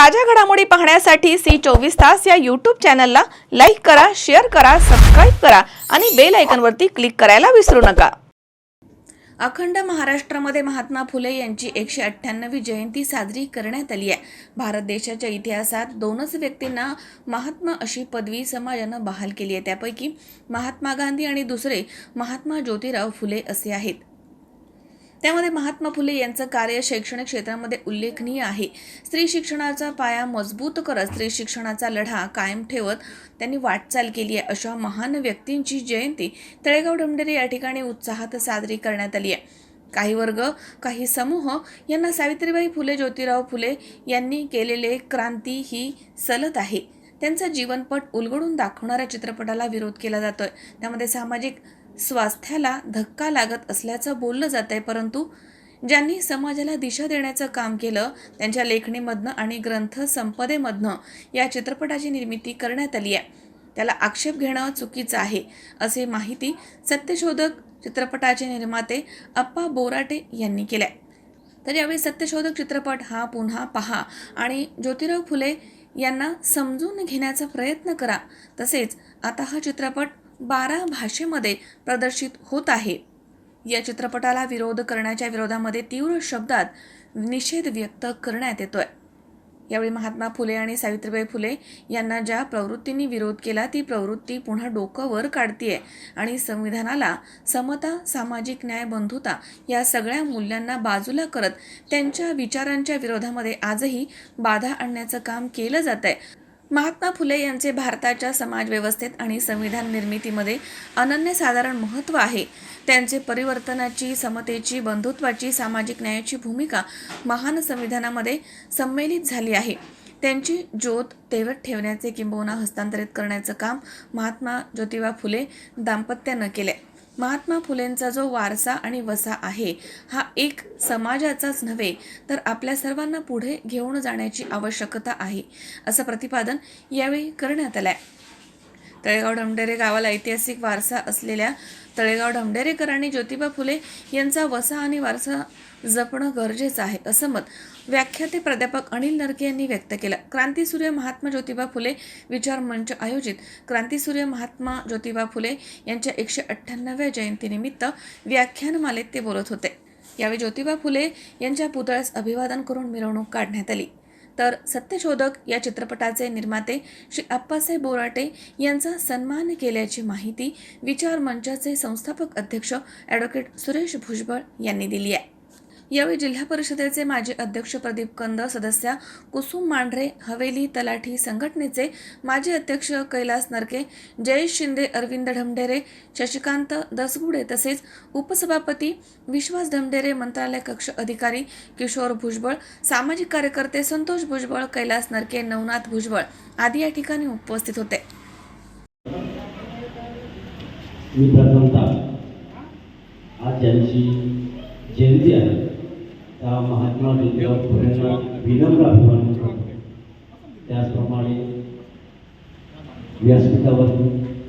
ताज्या घडामोडी पाहण्यासाठी सी चोवीस तास या यूट्यूब चॅनलला लाईक करा शेअर करा सबस्क्राईब करा आणि बेल आयकनवरती क्लिक करायला विसरू नका. अखंड महाराष्ट्रामध्ये महात्मा फुले यांची एकशे अठ्ठ्याण्णवी जयंती साजरी करण्यात आली आहे. भारत देशाच्या इतिहासात दोनच व्यक्तींना महात्मा अशी पदवी समाजानं बहाल केली आहे. त्यापैकी महात्मा गांधी आणि दुसरे महात्मा ज्योतिराव फुले असे आहेत. त्यामध्ये महात्मा फुले यांचं कार्य शैक्षणिक क्षेत्रामध्ये उल्लेखनीय आहे. स्त्री शिक्षणाचा पाया मजबूत करत स्त्री शिक्षणाचा लढा कायम ठेवत त्यांनी वाटचाल केली आहे अशा महान व्यक्तींची जयंती तळेगाव डमडेरे या ठिकाणी उत्साहात साजरी करण्यात आली आहे. काही वर्ग काही समूह यांना सावित्रीबाई फुले ज्योतिराव फुले यांनी केलेले क्रांती ही सलत आहे. त्यांचा जीवनपट उलगडून दाखवणाऱ्या चित्रपटाला विरोध केला जातोय. त्यामध्ये सामाजिक स्वास्थ्याला धक्का लागत असल्याचं बोललं जात आहे परंतु ज्यांनी समाजाला दिशा देण्याचं काम केलं त्यांच्या लेखणीमधनं आणि ग्रंथ संपदेमधनं या चित्रपटाची निर्मिती करण्यात आली आहे. त्याला आक्षेप घेणं चुकीचं आहे असे माहिती सत्यशोधक चित्रपटाचे निर्माते अप्पा बोराटे यांनी केल्या. तर यावेळी सत्यशोधक चित्रपट हा पुन्हा पहा आणि ज्योतिराव फुले यांना समजून घेण्याचा प्रयत्न करा. तसेच आता हा चित्रपट बारा भाषेमध्ये प्रदर्शित होत आहे. या चित्रपटाला विरोध करण्याच्या विरोधामध्ये तीव्र शब्दात निषेध व्यक्त करण्यात येतोय. यावेळी महात्मा फुले आणि सावित्रीबाई फुले यांना ज्या प्रवृत्तींनी विरोध केला ती प्रवृत्ती पुन्हा डोकं वर काढतीये आणि संविधानाला समता सामाजिक न्याय बंधुता या सगळ्या मूल्यांना बाजूला करत त्यांच्या विचारांच्या विरोधामध्ये आजही बाधा आणण्याचं काम केलं जात आहे महात्मा फुले यांचे भारताच्या समाजव्यवस्थेत आणि संविधान निर्मितीमध्ये अनन्यसाधारण महत्त्व आहे. त्यांचे परिवर्तनाची समतेची बंधुत्वाची सामाजिक न्यायाची भूमिका महान संविधानामध्ये संमेलित झाली आहे. त्यांची ज्योत तेवत ठेवण्याचे किंबहुना हस्तांतरित करण्याचं काम महात्मा ज्योतिबा फुले दाम्पत्यानं केलंय. महात्मा फुलेंचा जो वारसा आणि वसा आहे हा एक समाजाचाच नव्हे तर आपल्या सर्वांना पुढे घेऊन जाण्याची आवश्यकता आहे असं प्रतिपादन यावेळी करण्यात आलं आहे तळेगाव ढमढेरे गावाला ऐतिहासिक वारसा असलेल्या तळेगाव ढमढेरेकरांनी ज्योतिबा फुले यांचा वसा आणि वारसा जपणं गरजेचं आहे असं मत व्याख्याते प्राध्यापक अनिल नरके यांनी व्यक्त केलं. क्रांतीसूर्य महात्मा ज्योतिबा फुले विचार मंच आयोजित क्रांतीसूर्य महात्मा ज्योतिबा फुले यांच्या एकशे अठ्ठ्याण्णव्या जयंतीनिमित्त व्याख्यानमालेत ते बोलत होते. यावेळी ज्योतिबा फुले यांच्या पुतळ्यास अभिवादन करून मिरवणूक काढण्यात आली. तर सत्यशोधक या चित्रपटाचे निर्माते श्री अप्पासाहेब बोराटे यांचा सन्मान केल्याची माहिती विचार मंचाचे संस्थापक अध्यक्ष ॲडव्होकेट सुरेश भुजबळ यांनी दिली आहे. यावेळी जिल्हा परिषदेचे माजी अध्यक्ष प्रदीप कंद सदस्या कुसुम मांढरे हवेली तलाठी संघटनेचे माजी अध्यक्ष कैलास नरके जयेश शिंदे अरविंद ढमढेरे शशिकांत दसगुडे तसेच उपसभापती विश्वास ढमढेरे मंत्रालय कक्ष अधिकारी किशोर भुजबळ सामाजिक कार्यकर्ते संतोष भुजबळ कैलास नरके नवनाथ भुजबळ आदी या ठिकाणी उपस्थित होते. मी प्रथमतः आज ज्यांची जयंती आहे त्या महात्मा ज्योतिबा फुलेंना विनम्र अभिमान करतो. त्याचप्रमाणे व्यासपीठावर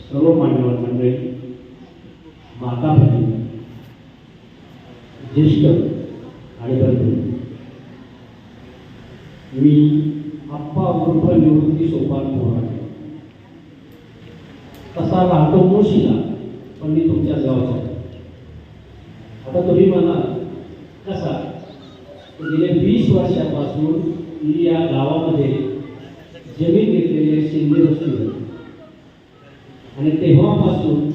सर्व मान्यवर मंडळी माता भगिनी ज्येष्ठ आणि बंधू मी आप्पा उर्फ निवृत्ती सोपान पोहरा तसा राहतो मुळशीला पण मी तुमच्याच गावचा आता तुम्ही मला कसा? गेले गेल्या वीस वर्षापासून मी या गावामध्ये जमीन घेतलेली आहे शिंदे वस्तीवर आणि तेव्हापासून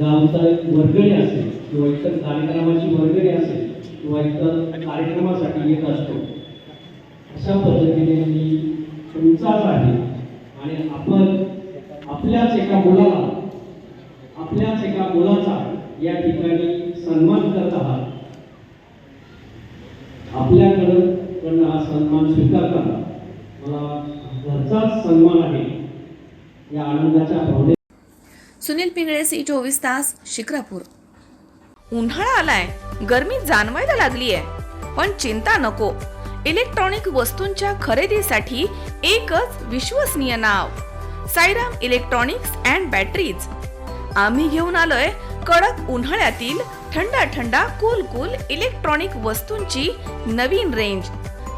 गावचा एक वर्गणी असेल किंवा इतर कार्यक्रमाची वर्गणी असेल किंवा इतर कार्यक्रमासाठी येत असतो अशा पद्धतीने मी तुमचाच आहे. आणि आपण आपल्याच एका मुलाला आपल्याच एका मुलाचा या ठिकाणी सन्मान करत आहात त्यांना हा सन्मान स्वीकारताना मला घरचाच सन्मान आहे. या आनंदाच्या भावने सुनील पिंगळे सी चोवीस तास शिक्रापूर. उन्हाळा आलाय. गर्मी जाणवायला लागली आहे पण चिंता नको. इलेक्ट्रॉनिक वस्तूंच्या खरेदीसाठी एकच विश्वसनीय नाव. Sairam electronics and batteries. आम्ही घेऊन आलोय कडक उन्हाळ्यातील थंडा थंडा कूल कूल इलेक्ट्रॉनिक वस्तूंची नवीन range.